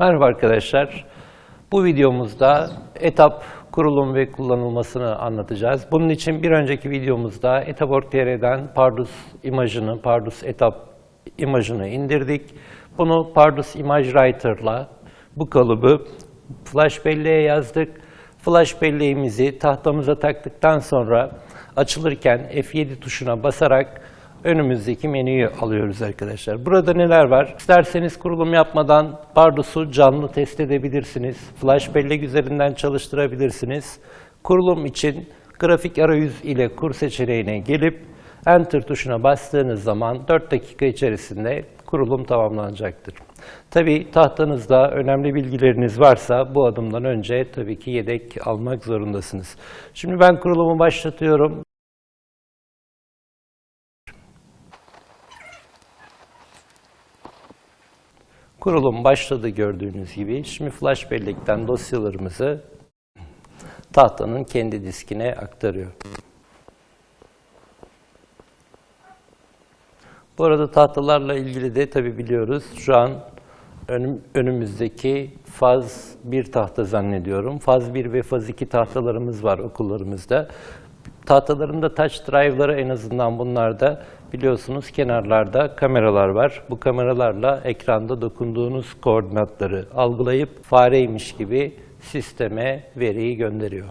Merhaba arkadaşlar. Bu videomuzda etap kurulum ve kullanılmasını anlatacağız. Bunun için bir önceki videomuzda Etaborg.tr'den Pardus imajını, Pardus etap imajını indirdik. Bunu Pardus Image Writer'la bu kalıbı flash belleğe yazdık. Flash belleğimizi tahtamıza taktıktan sonra açılırken F7 tuşuna basarak önümüzdeki menüyü alıyoruz arkadaşlar. Burada neler var? İsterseniz kurulum yapmadan Pardus'u canlı test edebilirsiniz. Flash bellek üzerinden çalıştırabilirsiniz. Kurulum için grafik arayüz ile kur seçeneğine gelip Enter tuşuna bastığınız zaman 4 dakika içerisinde kurulum tamamlanacaktır. Tabi tahtanızda önemli bilgileriniz varsa bu adımdan önce tabii ki yedek almak zorundasınız. Şimdi ben kurulumu başlatıyorum. Kurulum başladı gördüğünüz gibi. Şimdi flash bellekten dosyalarımızı tahtanın kendi diskine aktarıyor. Bu arada tahtalarla ilgili de tabi biliyoruz. Şu an önüm, önümüzdeki faz 1 tahta zannediyorum. Faz 1 ve faz 2 tahtalarımız var okullarımızda. Tahtalarında touch drive'ları en azından bunlarda biliyorsunuz kenarlarda kameralar var. Bu kameralarla ekranda dokunduğunuz koordinatları algılayıp fareymiş gibi sisteme veriyi gönderiyor.